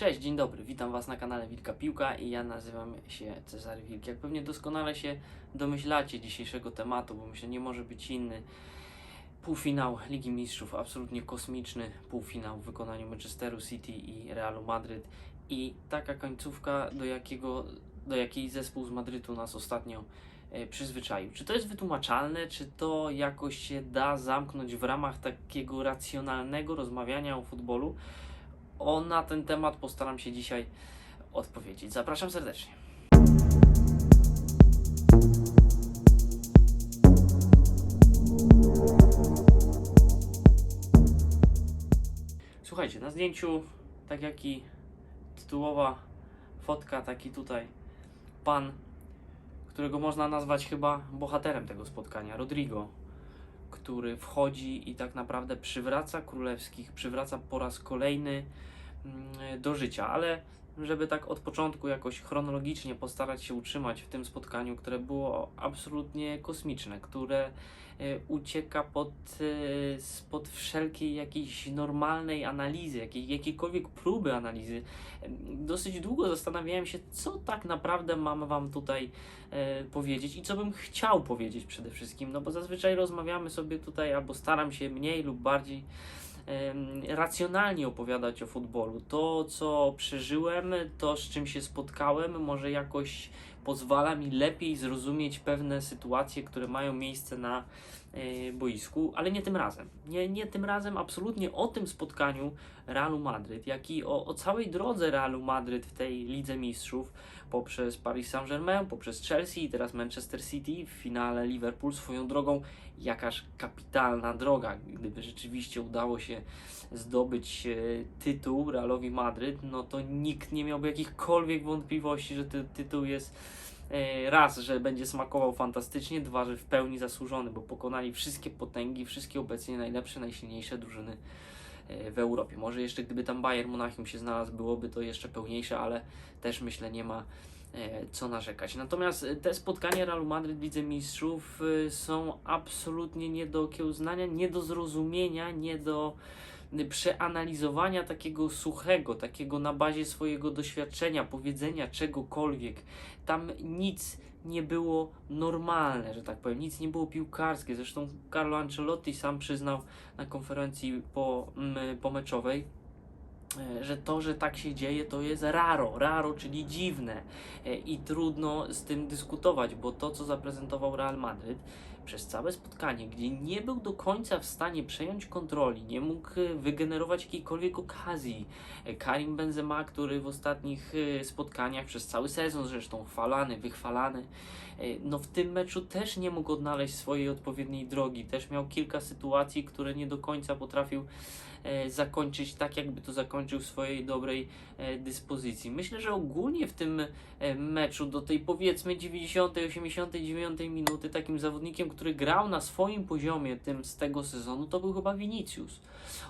Cześć, dzień dobry, witam Was na kanale Wilka Piłka i ja nazywam się Cezary Wilk. Jak pewnie doskonale się domyślacie dzisiejszego tematu, bo myślę nie może być inny. Półfinał Ligi Mistrzów, absolutnie kosmiczny półfinał w wykonaniu Manchesteru City i Realu Madryt i taka końcówka, do, jakiego, do jakiej zespół z Madrytu nas ostatnio e, przyzwyczaił. Czy to jest wytłumaczalne, czy to jakoś się da zamknąć w ramach takiego racjonalnego rozmawiania o futbolu? O, na ten temat postaram się dzisiaj odpowiedzieć. Zapraszam serdecznie. Słuchajcie, na zdjęciu, tak jak i tytułowa fotka, taki tutaj pan, którego można nazwać chyba bohaterem tego spotkania, Rodrigo, który wchodzi i tak naprawdę przywraca królewskich, przywraca po raz kolejny do życia, ale żeby tak od początku jakoś chronologicznie postarać się utrzymać w tym spotkaniu, które było absolutnie kosmiczne, które e, ucieka pod, e, spod wszelkiej jakiejś normalnej analizy, jakiej, jakiejkolwiek próby analizy. Dosyć długo zastanawiałem się, co tak naprawdę mam Wam tutaj e, powiedzieć i co bym chciał powiedzieć przede wszystkim, no bo zazwyczaj rozmawiamy sobie tutaj, albo staram się mniej lub bardziej racjonalnie opowiadać o futbolu. To, co przeżyłem, to, z czym się spotkałem, może jakoś pozwala mi lepiej zrozumieć pewne sytuacje, które mają miejsce na boisku, ale nie tym razem. Nie, nie tym razem absolutnie o tym spotkaniu Realu Madryt, jak i o, o całej drodze Realu Madryt w tej Lidze Mistrzów poprzez Paris Saint-Germain, poprzez Chelsea i teraz Manchester City, w finale Liverpool swoją drogą, jakaż kapitalna droga, gdyby rzeczywiście udało się zdobyć e, tytuł Realowi Madryt, no to nikt nie miałby jakichkolwiek wątpliwości, że ten tytuł jest e, raz, że będzie smakował fantastycznie, dwa, że w pełni zasłużony, bo pokonali wszystkie potęgi, wszystkie obecnie najlepsze, najsilniejsze drużyny e, w Europie. Może jeszcze gdyby tam Bayern Monachium się znalazł, byłoby to jeszcze pełniejsze, ale też myślę nie ma e, co narzekać. Natomiast e, te spotkania Realu Madryt w Lidze Mistrzów e, są absolutnie nie do okiełznania, nie do zrozumienia, nie do e, przeanalizowania takiego suchego, takiego na bazie swojego doświadczenia, powiedzenia czegokolwiek. Tam nic nie było normalne, że tak powiem, nic nie było piłkarskie. Zresztą Carlo Ancelotti sam przyznał na konferencji po, mm, pomeczowej, e, że to, że tak się dzieje, to jest raro, raro, czyli dziwne E, i trudno z tym dyskutować, bo to, co zaprezentował Real Madryt przez całe spotkanie, gdzie nie był do końca w stanie przejąć kontroli, nie mógł e, wygenerować jakiejkolwiek okazji. E, Karim Benzema, który w ostatnich e, spotkaniach przez cały sezon zresztą chwalany, wychwalany, no w tym meczu też nie mógł odnaleźć swojej odpowiedniej drogi. Też miał kilka sytuacji, które nie do końca potrafił e, zakończyć tak, jakby to zakończył w swojej dobrej e, dyspozycji. Myślę, że ogólnie w tym e, meczu do tej powiedzmy 90, 89 minuty takim zawodnikiem, który grał na swoim poziomie tym z tego sezonu, to był chyba Vinicius.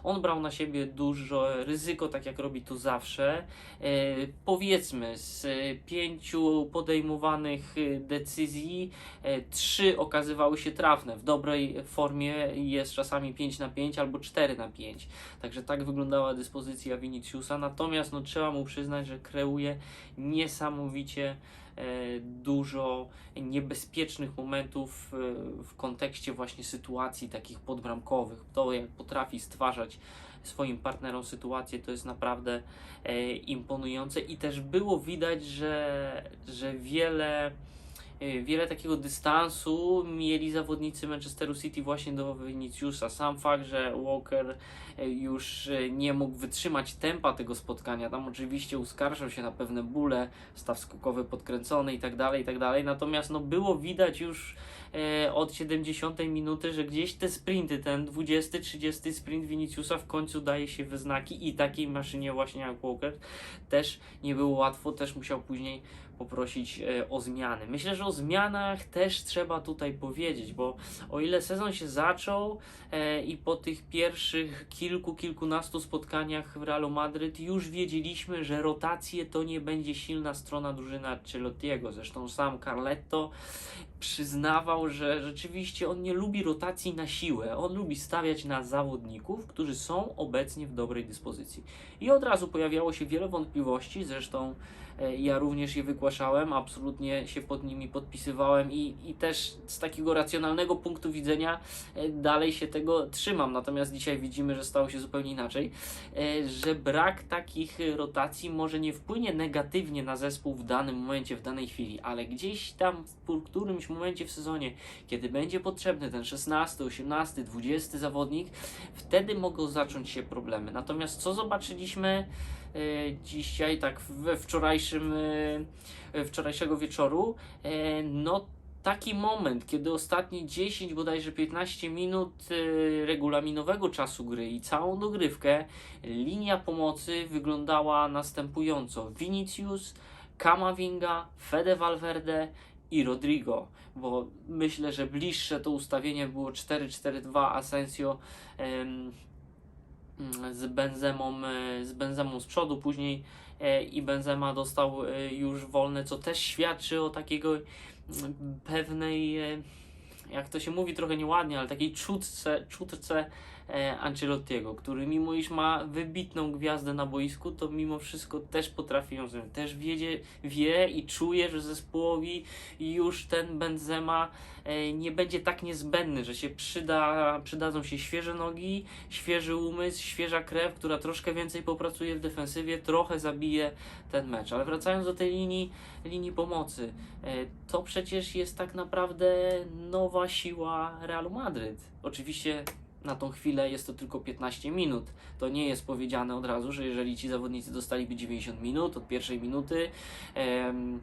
On brał na siebie duże ryzyko, tak jak robi to zawsze. E, powiedzmy z e, pięciu podejmowanych e, decyzji, e, trzy okazywały się trafne. W dobrej formie jest czasami 5 na 5 albo 4 na 5. Także tak wyglądała dyspozycja Viniciusa. Natomiast no, trzeba mu przyznać, że kreuje niesamowicie e, dużo niebezpiecznych momentów e, w kontekście właśnie sytuacji takich podbramkowych. To jak potrafi stwarzać swoim partnerom sytuację, to jest naprawdę imponujące i też było widać, że, że wiele wiele takiego dystansu mieli zawodnicy Manchesteru City właśnie do Viniciusa. Sam fakt, że Walker e, już e, nie mógł wytrzymać tempa tego spotkania, tam oczywiście uskarżał się na pewne bóle, staw skokowy podkręcony i tak dalej, i tak. Natomiast no było widać już od 70 minuty, że gdzieś te sprinty, ten 20-30 sprint Viniciusa w końcu daje się we znaki i takiej maszynie właśnie jak Walker też nie było łatwo, też musiał później poprosić e, o zmiany. Myślę, że o zmianach też trzeba tutaj powiedzieć, bo o ile sezon się zaczął e, i po tych pierwszych kilku, kilkunastu spotkaniach w Realu Madryt już wiedzieliśmy, że rotacje to nie będzie silna strona drużyny Ancelottiego. Zresztą sam Carletto przyznawał, że rzeczywiście on nie lubi rotacji na siłę. On lubi stawiać na zawodników, którzy są obecnie w dobrej dyspozycji. I od razu pojawiało się wiele wątpliwości, zresztą ja również je wygłaszałem, absolutnie się pod nimi podpisywałem i, i też z takiego racjonalnego punktu widzenia e, dalej się tego trzymam. Natomiast dzisiaj widzimy, że stało się zupełnie inaczej, e, że brak takich e, rotacji może nie wpłynie negatywnie na zespół w danym momencie, w danej chwili, ale gdzieś tam w którymś momencie w sezonie, kiedy będzie potrzebny ten 16, 18, 20 zawodnik, wtedy mogą zacząć się problemy. Natomiast co zobaczyliśmy e, dzisiaj, tak we wczorajszym, e, wczorajszego wieczoru, e, no taki moment, kiedy ostatnie 10, bodajże 15 minut e, regulaminowego czasu gry i całą dogrywkę, linia pomocy wyglądała następująco. Vinicius, Kamavinga, Fede Valverde i Rodrigo, bo myślę, że bliższe to ustawienie było 4-4-2 Asensio z Benzemą, e, z Benzemą z przodu, później e, i Benzema dostał e, już wolne, co też świadczy o takiego mm, pewnej, jak to się mówi trochę nieładnie, ale takiej czutce, czutce Ancelottiego, który mimo iż ma wybitną gwiazdę na boisku, to mimo wszystko też potrafi ją zrobić. Też wiedzie, wie i czuje, że zespołowi już ten Benzema e, nie będzie tak niezbędny, że się przyda, przydadzą się świeże nogi, świeży umysł, świeża krew, która troszkę więcej popracuje w defensywie, trochę zabije ten mecz. Ale wracając do tej linii, linii pomocy, e, to przecież jest tak naprawdę nowa siła Realu Madryt. Oczywiście na tą chwilę jest to tylko 15 minut. To nie jest powiedziane od razu, że jeżeli ci zawodnicy dostaliby 90 minut od pierwszej minuty, em,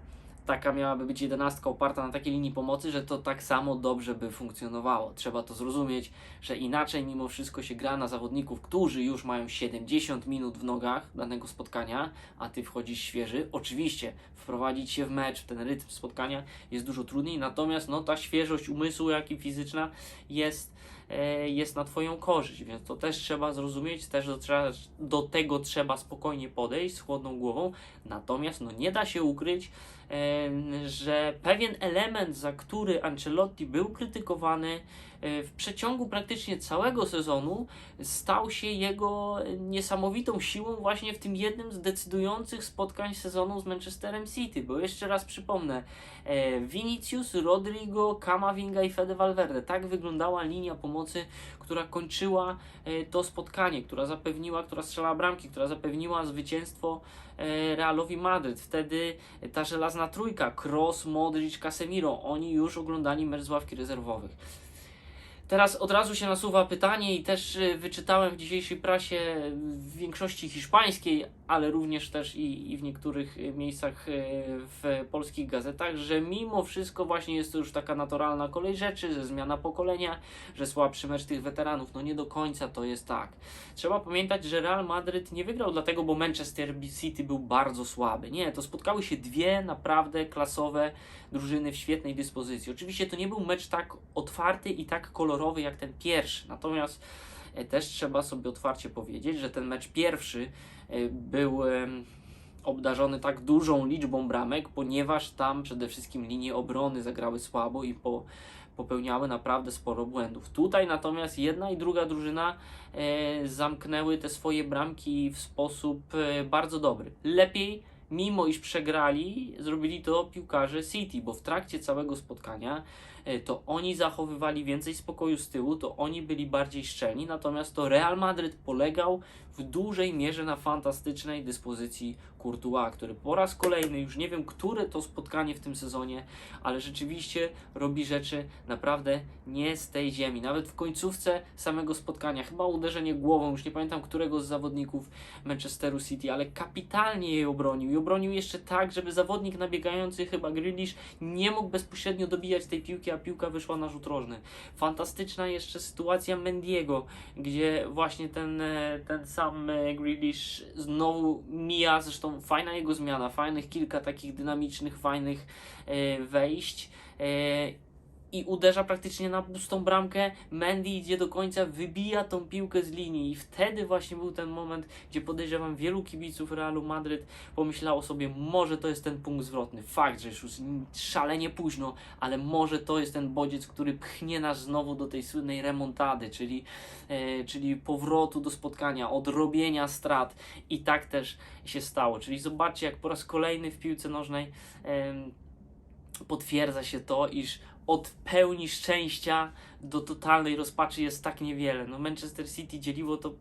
taka miałaby być jedenastka oparta na takiej linii pomocy, że to tak samo dobrze by funkcjonowało. Trzeba to zrozumieć, że inaczej mimo wszystko się gra na zawodników, którzy już mają 70 minut w nogach danego spotkania, a ty wchodzisz świeży. Oczywiście wprowadzić się w mecz, w ten rytm spotkania jest dużo trudniej, natomiast no, ta świeżość umysłu, jak i fizyczna jest jest na Twoją korzyść, więc to też trzeba zrozumieć, też do, do tego trzeba spokojnie podejść z chłodną głową, natomiast no nie da się ukryć, e, że pewien element, za który Ancelotti był krytykowany e, w przeciągu praktycznie całego sezonu, stał się jego niesamowitą siłą właśnie w tym jednym z decydujących spotkań sezonu z Manchesterem City, bo jeszcze raz przypomnę, e, Vinicius, Rodrigo, Camavinga i Fede Valverde. Tak wyglądała linia pomocy, która kończyła e, to spotkanie, która zapewniła, która strzelała bramki, która zapewniła zwycięstwo e, Realowi Madryt. Wtedy ta żelazna trójka, Kroos, Modric, Casemiro, oni już oglądali mecz z ławki rezerwowych. Teraz od razu się nasuwa pytanie i też y, wyczytałem w dzisiejszej prasie w większości hiszpańskiej, ale również też i, i w niektórych y, miejscach y, w polskich gazetach, że mimo wszystko właśnie jest to już taka naturalna kolej rzeczy, że zmiana pokolenia, że słabszy mecz tych weteranów. No nie do końca to jest tak. Trzeba pamiętać, że Real Madryt nie wygrał dlatego, bo Manchester City był bardzo słaby. Nie, to spotkały się dwie naprawdę klasowe drużyny w świetnej dyspozycji. Oczywiście to nie był mecz tak otwarty i tak kolorowy jak ten pierwszy, natomiast e, też trzeba sobie otwarcie powiedzieć, że ten mecz pierwszy e, był obdarzony tak dużą liczbą bramek, ponieważ tam przede wszystkim linie obrony zagrały słabo i po, popełniały naprawdę sporo błędów. Tutaj natomiast jedna i druga drużyna e, zamknęły te swoje bramki w sposób e, bardzo dobry. Lepiej mimo iż przegrali, zrobili to piłkarze City, bo w trakcie całego spotkania to oni zachowywali więcej spokoju z tyłu, to oni byli bardziej szczelni, natomiast to Real Madryt polegał w dużej mierze na fantastycznej dyspozycji Courtois, który po raz kolejny, już nie wiem, które to spotkanie w tym sezonie, ale rzeczywiście robi rzeczy naprawdę nie z tej ziemi. Nawet w końcówce samego spotkania, chyba uderzenie głową, już nie pamiętam którego z zawodników Manchesteru City, ale kapitalnie jej obronił i obronił jeszcze tak, żeby zawodnik nabiegający, chyba Grealish, nie mógł bezpośrednio dobijać tej piłki, piłka wyszła na rzut rożny. Fantastyczna jeszcze sytuacja Mendiego, gdzie właśnie ten, e, ten sam e, Grealish znowu mija, zresztą fajna jego zmiana, fajnych kilka takich dynamicznych, fajnych e, wejść. E, i uderza praktycznie na pustą bramkę. Mendy idzie do końca, wybija tą piłkę z linii i wtedy właśnie był ten moment, gdzie podejrzewam wielu kibiców Realu Madryt pomyślało sobie, może to jest ten punkt zwrotny. Fakt, że już szalenie późno, ale może to jest ten bodziec, który pchnie nas znowu do tej słynnej remontady, czyli, e, czyli powrotu do spotkania, odrobienia strat i tak też się stało. Czyli zobaczcie, jak po raz kolejny w piłce nożnej em, potwierdza się to, iż od pełni szczęścia do totalnej rozpaczy jest tak niewiele. No Manchester City dzieliło to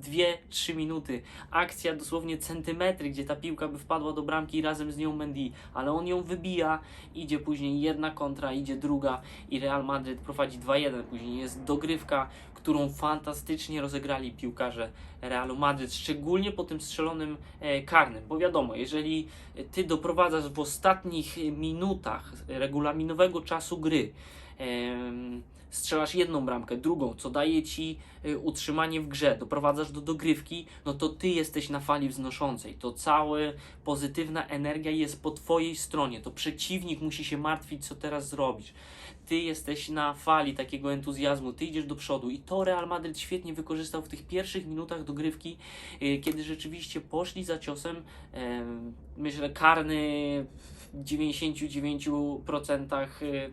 2-3 minuty. Akcja dosłownie centymetry, gdzie ta piłka by wpadła do bramki i razem z nią Mendy, ale on ją wybija, idzie później jedna kontra, idzie druga i Real Madryt prowadzi 2-1. Później jest dogrywka, którą fantastycznie rozegrali piłkarze Realu Madryt, szczególnie po tym strzelonym e, karnym, bo wiadomo, jeżeli ty doprowadzasz w ostatnich minutach regulaminowego czasu gry, strzelasz jedną bramkę, drugą, co daje ci y, utrzymanie w grze, doprowadzasz do dogrywki, no to ty jesteś na fali wznoszącej. To cała pozytywna energia jest po twojej stronie. To przeciwnik musi się martwić, co teraz zrobisz. Ty jesteś na fali takiego entuzjazmu, ty idziesz do przodu i to Real Madryt świetnie wykorzystał w tych pierwszych minutach dogrywki, y, kiedy rzeczywiście poszli za ciosem. em, Myślę, karny w 99% y,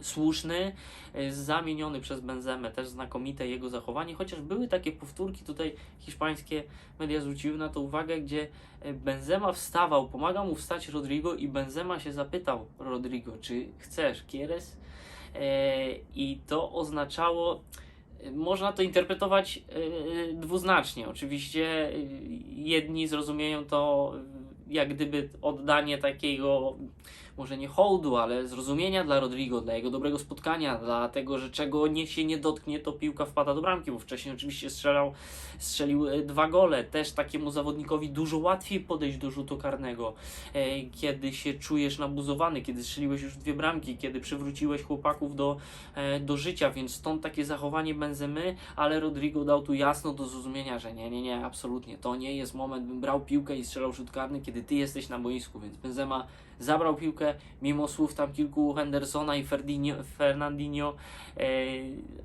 słuszny, y, zamieniony przez Benzemę, też znakomite jego zachowanie, chociaż były takie powtórki, tutaj hiszpańskie media zwróciły na to uwagę, gdzie y, Benzema wstawał, pomagał mu wstać Rodrigo i Benzema się zapytał Rodrigo, czy chcesz Kieres? E, I to oznaczało, można to interpretować dwuznacznie. Oczywiście jedni zrozumieją to jak gdyby oddanie takiego może nie hołdu, ale zrozumienia dla Rodrigo, dla jego dobrego spotkania, dla tego, że czego nie się nie dotknie, to piłka wpada do bramki, bo wcześniej oczywiście strzelał, strzelił e, dwa gole. Też takiemu zawodnikowi dużo łatwiej podejść do rzutu karnego, e, kiedy się czujesz nabuzowany, kiedy strzeliłeś już dwie bramki, kiedy przywróciłeś chłopaków do, e, do życia, więc stąd takie zachowanie Benzemy, ale Rodrigo dał tu jasno do zrozumienia, że nie, nie, nie, absolutnie, to nie jest moment, bym brał piłkę i strzelał rzut karny, kiedy ty jesteś na boisku, więc Benzema zabrał piłkę, mimo słów tam kilku Hendersona i Ferdinio, Fernandinho, e,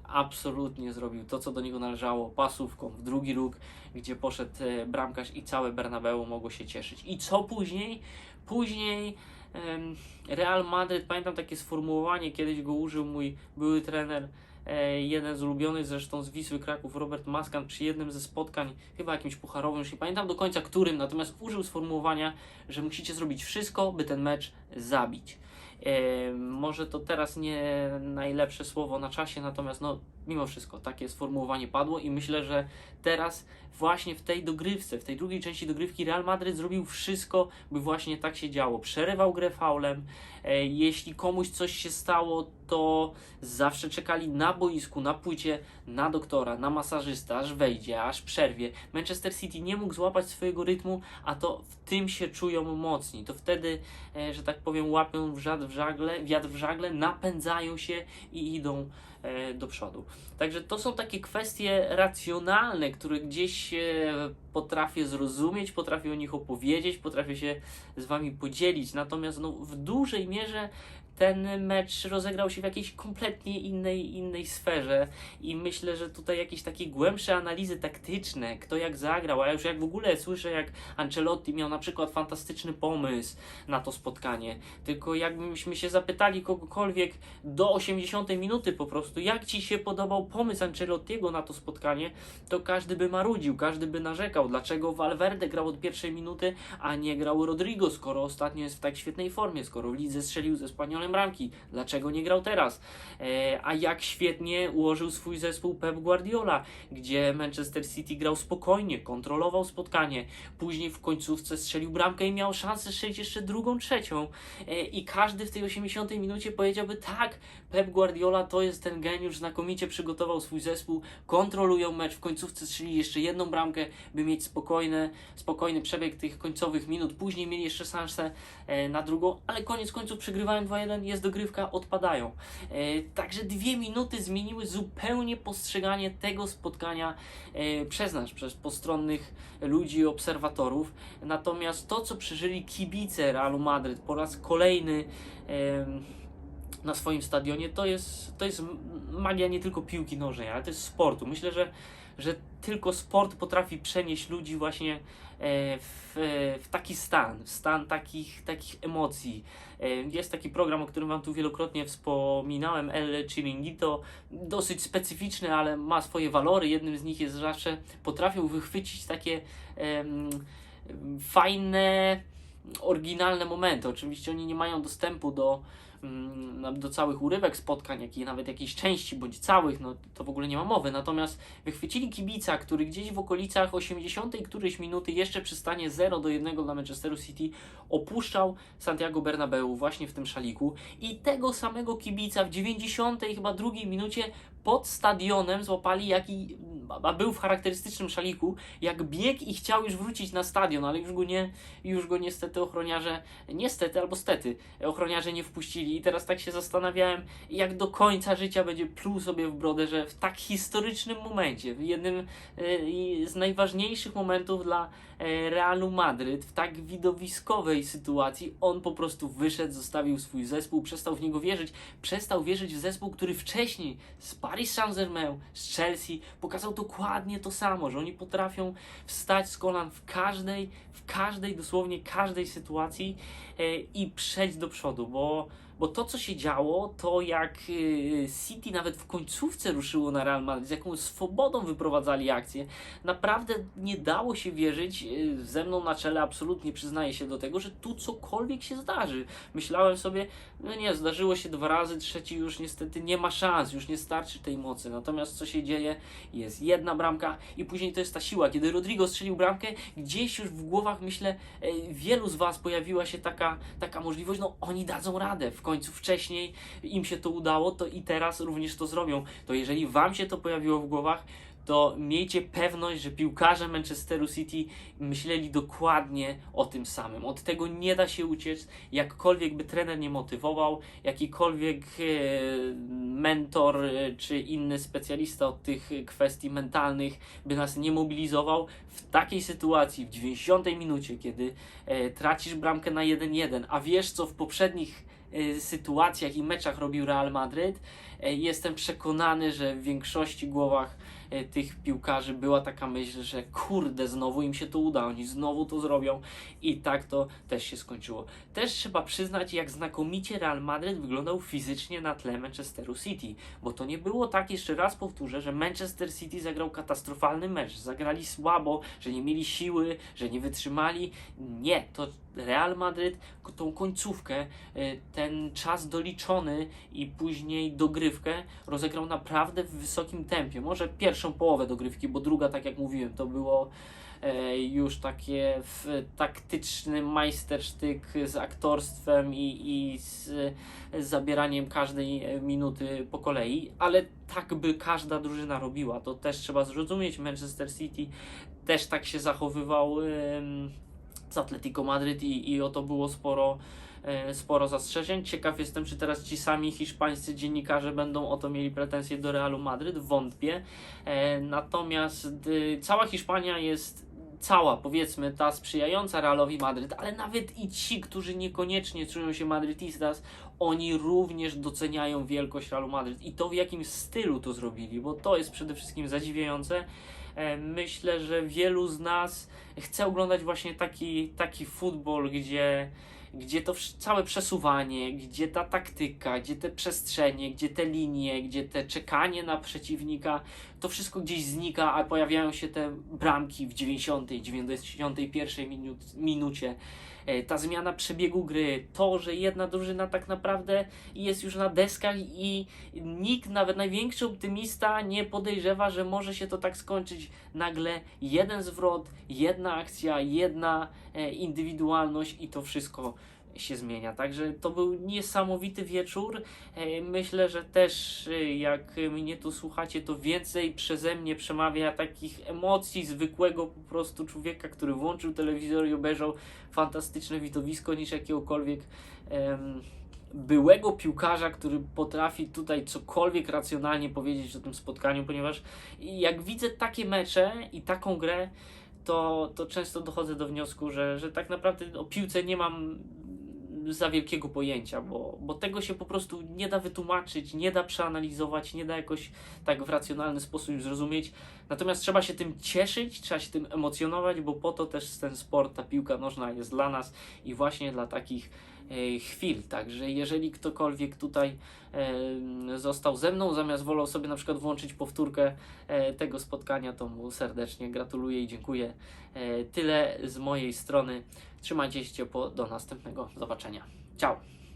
absolutnie zrobił to, co do niego należało, pasówką w drugi róg, gdzie poszedł e, bramkarz i całe Bernabeu mogło się cieszyć. I co później? Później em, Real Madryt, pamiętam takie sformułowanie, kiedyś go użył mój były trener, e, jeden z ulubionych zresztą z Wisły Kraków, Robert Maskan, przy jednym ze spotkań, chyba jakimś pucharowym, już nie pamiętam do końca którym, natomiast użył sformułowania, że musicie zrobić wszystko, by ten mecz zabić. E, może to teraz nie najlepsze słowo na czasie, natomiast no, mimo wszystko takie sformułowanie padło i myślę, że teraz właśnie w tej dogrywce, w tej drugiej części dogrywki Real Madryt zrobił wszystko, by właśnie tak się działo. Przerywał grę faulem, e, jeśli komuś coś się stało, to zawsze czekali na boisku, na płycie, na doktora, na masażysta, aż wejdzie, aż przerwie. Manchester City nie mógł złapać swojego rytmu, a to w tym się czują mocni. To wtedy, e, że tak powiem, łapią w żagle, wiatr w żagle, napędzają się i idą e, do przodu. Także to są takie kwestie racjonalne, które gdzieś e, potrafię zrozumieć, potrafię o nich opowiedzieć, potrafię się z Wami podzielić. Natomiast no, w dużej mierze ten mecz rozegrał się w jakiejś kompletnie innej, innej sferze. I myślę, że tutaj jakieś takie głębsze analizy taktyczne, kto jak zagrał, a już jak w ogóle słyszę, jak Ancelotti miał na przykład fantastyczny pomysł na to spotkanie, tylko jakbyśmy się zapytali kogokolwiek do 80 minuty po prostu, jak Ci się podobał pomysł Ancelottiego na to spotkanie, to każdy by marudził, każdy by narzekał, dlaczego Valverde grał od pierwszej minuty, a nie grał Rodrigo, skoro ostatnio jest w tak świetnej formie, skoro w lidze strzelił ze Spaniolem bramki, dlaczego nie grał teraz? E, a jak świetnie ułożył swój zespół Pep Guardiola, gdzie Manchester City grał spokojnie, kontrolował spotkanie, później w końcówce strzelił bramkę i miał szansę strzelić jeszcze drugą, trzecią. E, i każdy w tej 80 minucie powiedziałby tak, Pep Guardiola to jest ten geniusz, znakomicie przygotował swój zespół, kontrolują mecz, w końcówce strzeli jeszcze jedną bramkę, by mieć spokojne, spokojny przebieg tych końcowych minut. Później mieli jeszcze szansę e, na drugą, ale koniec końców przegrywają 2-1, jest dogrywka, odpadają. E, także dwie minuty zmieniły zupełnie postrzeganie tego spotkania e, przez nas, przez postronnych ludzi, obserwatorów. Natomiast to, co przeżyli kibice Realu Madryt po raz kolejny na swoim stadionie, to jest, to jest magia nie tylko piłki nożnej, ale to jest sportu. Myślę, że, że tylko sport potrafi przenieść ludzi właśnie e, w, w taki stan, w stan takich, takich emocji. E, Jest taki program, o którym Wam tu wielokrotnie wspominałem, El Chiringuito, dosyć specyficzny, ale ma swoje walory. Jednym z nich jest zawsze, potrafią wychwycić takie em, fajne, oryginalne momenty. Oczywiście oni nie mają dostępu do, do całych urywek spotkań, jak i nawet jakiejś części, bądź całych, no to w ogóle nie ma mowy. Natomiast wychwycili kibica, który gdzieś w okolicach 80 którejś minuty, jeszcze przy stanie 0 do 1 dla Manchesteru City, opuszczał Santiago Bernabeu właśnie w tym szaliku i tego samego kibica w 90 chyba drugiej minucie pod stadionem złapali, jaki a był w charakterystycznym szaliku, jak biegł i chciał już wrócić na stadion, ale już go nie, już go niestety ochroniarze, niestety albo stety, ochroniarze nie wpuścili. I teraz tak się zastanawiałem, jak do końca życia będzie pluł sobie w brodę, że w tak historycznym momencie, w jednym e, z najważniejszych momentów dla e, Realu Madryt, w tak widowiskowej sytuacji, on po prostu wyszedł, zostawił swój zespół, przestał w niego wierzyć, przestał wierzyć w zespół, który wcześniej z Paris Saint-Germain, z Chelsea pokazał dokładnie to samo, że oni potrafią wstać z kolan w każdej, w każdej, dosłownie każdej sytuacji e, i przejść do przodu, bo, bo to, co się działo, to jak e, City nawet w końcówce ruszyło na Real Madrid, z jaką swobodą wyprowadzali akcję, naprawdę nie dało się wierzyć, e, ze mną na czele absolutnie przyznaję się do tego, że tu cokolwiek się zdarzy. Myślałem sobie, no nie, zdarzyło się dwa razy, trzeci już niestety nie ma szans, już nie starczy tej mocy. Natomiast co się dzieje? Jest jedna bramka i później to jest ta siła. Kiedy Rodrigo strzelił bramkę, gdzieś już w głowach, myślę, e, wielu z Was pojawiła się taka, taka możliwość, no oni dadzą radę. W końcu wcześniej im się to udało, to i teraz również to zrobią. To jeżeli Wam się to pojawiło w głowach, to miejcie pewność, że piłkarze Manchesteru City myśleli dokładnie o tym samym. Od tego nie da się uciec, jakkolwiek by trener nie motywował, jakikolwiek e, mentor e, czy inny specjalista od tych kwestii mentalnych by nas nie mobilizował. W takiej sytuacji, w 90 minucie, kiedy e, tracisz bramkę na 1-1, a wiesz co w poprzednich sytuacjach i meczach robił Real Madryt, e, jestem przekonany, że w większości głowach tych piłkarzy była taka myśl, że kurde, znowu im się to uda, oni znowu to zrobią i tak to też się skończyło. Też trzeba przyznać, jak znakomicie Real Madrid wyglądał fizycznie na tle Manchesteru City, bo to nie było tak, jeszcze raz powtórzę, że Manchester City zagrał katastrofalny mecz, zagrali słabo, że nie mieli siły, że nie wytrzymali. Nie, to Real Madrid tą końcówkę, e, ten czas doliczony i później dogrywkę rozegrał naprawdę w wysokim tempie. Może pierwszą połowę dogrywki, bo druga, tak jak mówiłem, to było e, już takie taktyczny majstersztyk z aktorstwem i, i z, zabieraniem każdej e, minuty po kolei, ale tak by każda drużyna robiła. To też trzeba zrozumieć. Manchester City też tak się zachowywał z Atletico Madryt i, i o to było sporo, sporo zastrzeżeń. Ciekaw jestem, czy teraz ci sami hiszpańscy dziennikarze będą o to mieli pretensje do Realu Madryt. Wątpię. E, natomiast y, cała Hiszpania jest cała, powiedzmy, ta sprzyjająca Realowi Madryt, ale nawet i ci, którzy niekoniecznie czują się madrytistas, oni również doceniają wielkość Realu Madryt i to w jakim stylu to zrobili, bo to jest przede wszystkim zadziwiające. E, Myślę, że wielu z nas chce oglądać właśnie taki, taki futbol, gdzie, gdzie to całe przesuwanie, gdzie ta taktyka, gdzie te przestrzenie, gdzie te linie, gdzie te czekanie na przeciwnika, to wszystko gdzieś znika, a pojawiają się te bramki w 90, 91 minut, minucie. E, Ta zmiana przebiegu gry, to, że jedna drużyna tak naprawdę jest już na deskach i nikt, nawet największy optymista, nie podejrzewa, że może się to tak skończyć. Nagle jeden zwrot, jedna akcja, jedna e, indywidualność i to wszystko się zmienia. Także to był niesamowity wieczór. E, Myślę, że też e, jak mnie tu słuchacie, to więcej przeze mnie przemawia takich emocji zwykłego po prostu człowieka, który włączył telewizor i obejrzał fantastyczne widowisko niż jakiegokolwiek em, byłego piłkarza, który potrafi tutaj cokolwiek racjonalnie powiedzieć o tym spotkaniu, ponieważ jak widzę takie mecze i taką grę, to, to często dochodzę do wniosku, że, że tak naprawdę o piłce nie mam za wielkiego pojęcia, bo, bo tego się po prostu nie da wytłumaczyć, nie da przeanalizować, nie da jakoś tak w racjonalny sposób zrozumieć. Natomiast trzeba się tym cieszyć, trzeba się tym emocjonować, bo po to też ten sport, ta piłka nożna jest dla nas i właśnie dla takich chwil. Także jeżeli ktokolwiek tutaj e, został ze mną, zamiast wolał sobie na przykład włączyć powtórkę e, tego spotkania, to mu serdecznie gratuluję i dziękuję. E, tyle z mojej strony. Trzymajcie się ciepło, do następnego zobaczenia. Ciao!